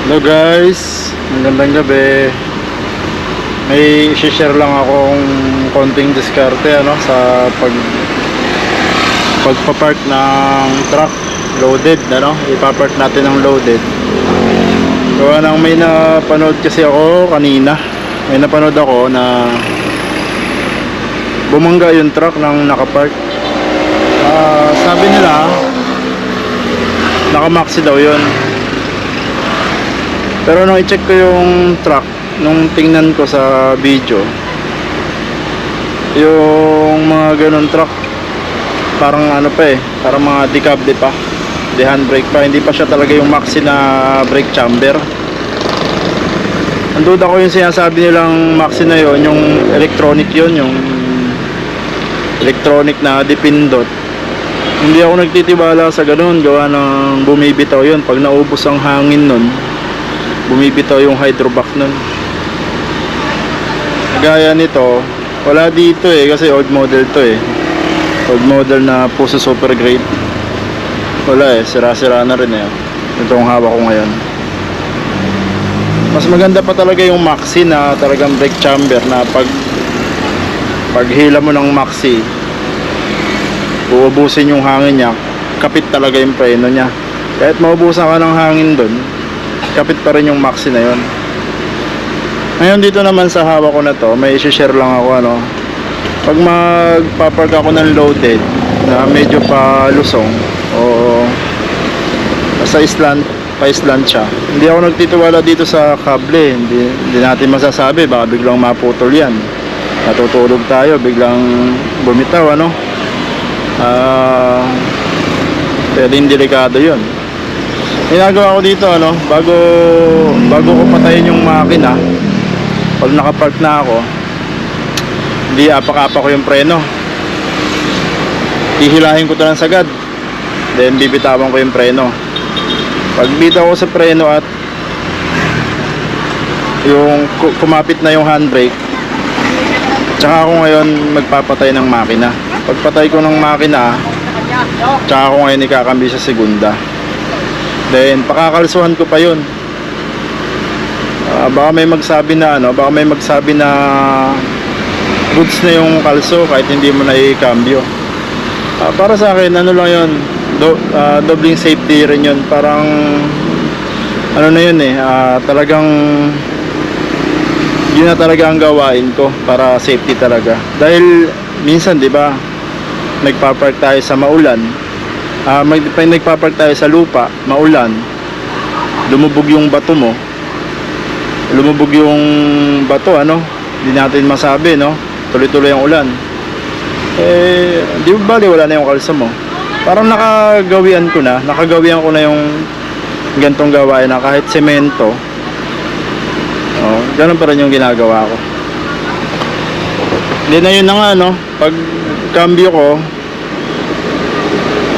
Hello guys, magandang gabi. May share lang akong konting diskarte ano sa pag pagpa-park ng truck loaded ano, ipa-park natin ng loaded. Gawa nang may napanood kasi ako kanina. May napanood ako na bumangga yung truck ng nakapark. Ah, sabi nila naka-maxi daw yun. Pero nung i-check ko yung truck, nung tingnan ko sa video, yung mga ganun truck, parang ano pa eh, parang mga decable pa. Di handbrake pa, hindi pa siya talaga yung maxi na brake chamber. Ang duda ko yung sinasabi nilang maxi na yon yung electronic yon yung electronic na dipindot. Hindi ako nagtitiwala sa ganun, gawa ng bumibitaw yun. Pag naubos ang hangin nun, bumibitaw yung hydrovac nun. Gaya nito wala dito eh kasi old model to eh. Old model na puso super grade wala eh sira sira na rin eh. Itong hawak ko ngayon. Mas maganda pa talaga yung maxi na talagang brake chamber na pag pag hila mo ng maxi uubusin yung hangin niya. Kapit talaga yung preno niya. Kahit maubusan ka ng hangin doon kapit pa rin yung maxi na yon. Ngayon dito naman sa hawak ko na to, may i-share lang ako ano. Pag magpapark ako ng loaded na medyo pa lusong o sa island, pa island siya. Hindi ako nagtitiwala dito sa kable, hindi, hindi natin masasabi, baka biglang maputol yan. Natutulog tayo, biglang bumitaw ano. Ah, pwedeng delikado yun ginagawa ko dito ano bago bago ko patayin yung makina pag nakapark na ako hindi apak-apak ko yung preno. Hihilahin ko to sagad then bibitawan ko yung preno. Pag bitaw ko sa preno at yung ku- kumapit na yung handbrake tsaka ako ngayon magpapatay ng makina. Pagpatay ko ng makina tsaka ako ngayon ikakambi sa segunda Then, pakakalsuhan ko pa yun. Ah, baka may magsabi na ano, baka may magsabi na goods na yung kalso kahit hindi mo na i-cambio. Ah, para sa akin, ano lang yun, do, ah, dobling safety rin yun. Parang, ano na yun eh, ah, talagang, yun na talaga ang gawain ko para safety talaga. Dahil, minsan, di ba, nagpa-park tayo sa maulan, Ah, mag pag nagpapark tayo sa lupa, maulan, lumubog yung bato mo. Lumubog yung bato, ano? Hindi natin masabi, no? Tuloy-tuloy ang ulan. Eh, di ba bali wala na yung kalsa mo? Parang nakagawian ko na, nakagawian ko na yung gantong gawain na kahit semento. Oh, ganun pa rin yung ginagawa ko. Hindi na yun na nga, no? Pag cambio ko,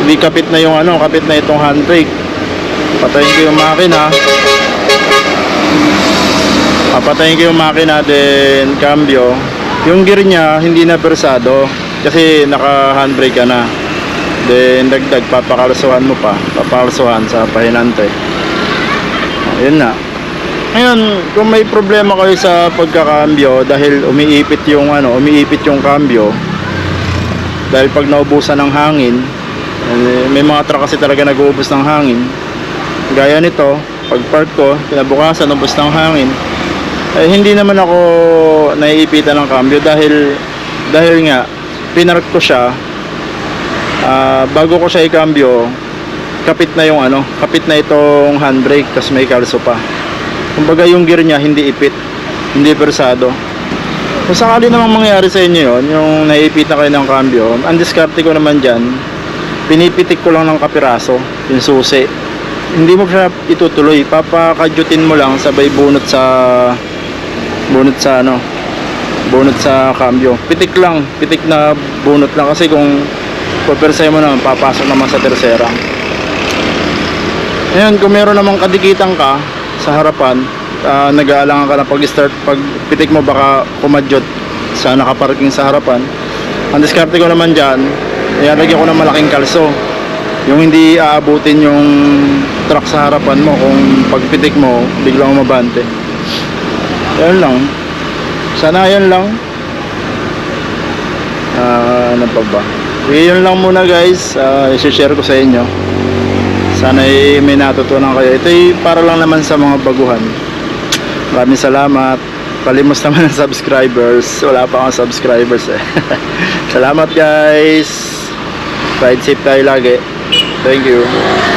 hindi kapit na yung ano, kapit na itong handbrake. Patayin ko yung makina. Papatayin ko yung makina then cambio. Yung gear niya hindi na persado kasi naka handbrake ka na. Then dagdag papakalsuhan mo pa, papakalsuhan sa pahinante. Ayun na. Ngayon, kung may problema kayo sa pagkakambyo dahil umiipit yung ano, umiipit yung cambio dahil pag naubusan ng hangin, may mga truck kasi talaga nag-uubos ng hangin. Gaya nito, pag park ko, kinabukasan, ubos ng hangin. Eh, hindi naman ako naiipitan ng cambio dahil dahil nga pinark ko siya ah, bago ko siya i-cambio kapit na yung ano kapit na itong handbrake tapos may kalso pa kumbaga yung gear niya hindi ipit hindi persado kung sakali namang mangyari sa inyo yun yung naiipit na kayo ng cambio ang ko naman dyan pinipitik ko lang ng kapiraso yung susi. Hindi mo siya itutuloy. Papakadyutin mo lang sabay bunot sa bunot sa ano bunot sa cambio pitik lang pitik na bunot lang. Kasi kung papersay mo naman papasok naman sa tersera. Ngayon kung meron namang kadikitan ka sa harapan ah, nag-aalangan ka na pag start pag pitik mo baka kumadyot sa nakaparking sa harapan. Ang diskarte ko naman dyan ilalagyan ko ng malaking kalso Yung hindi aabutin yung truck sa harapan mo kung pagpitik mo, biglang mabante. Yan lang. Sana yan lang. Ah, ano pa yun lang muna guys. Ah, i-share ko sa inyo. Sana ay may natutunan kayo. Ito ay para lang naman sa mga baguhan. Maraming salamat. Palimos naman ng subscribers. Wala pa akong subscribers eh. salamat guys. Ride safe tayo lagi. Thank you.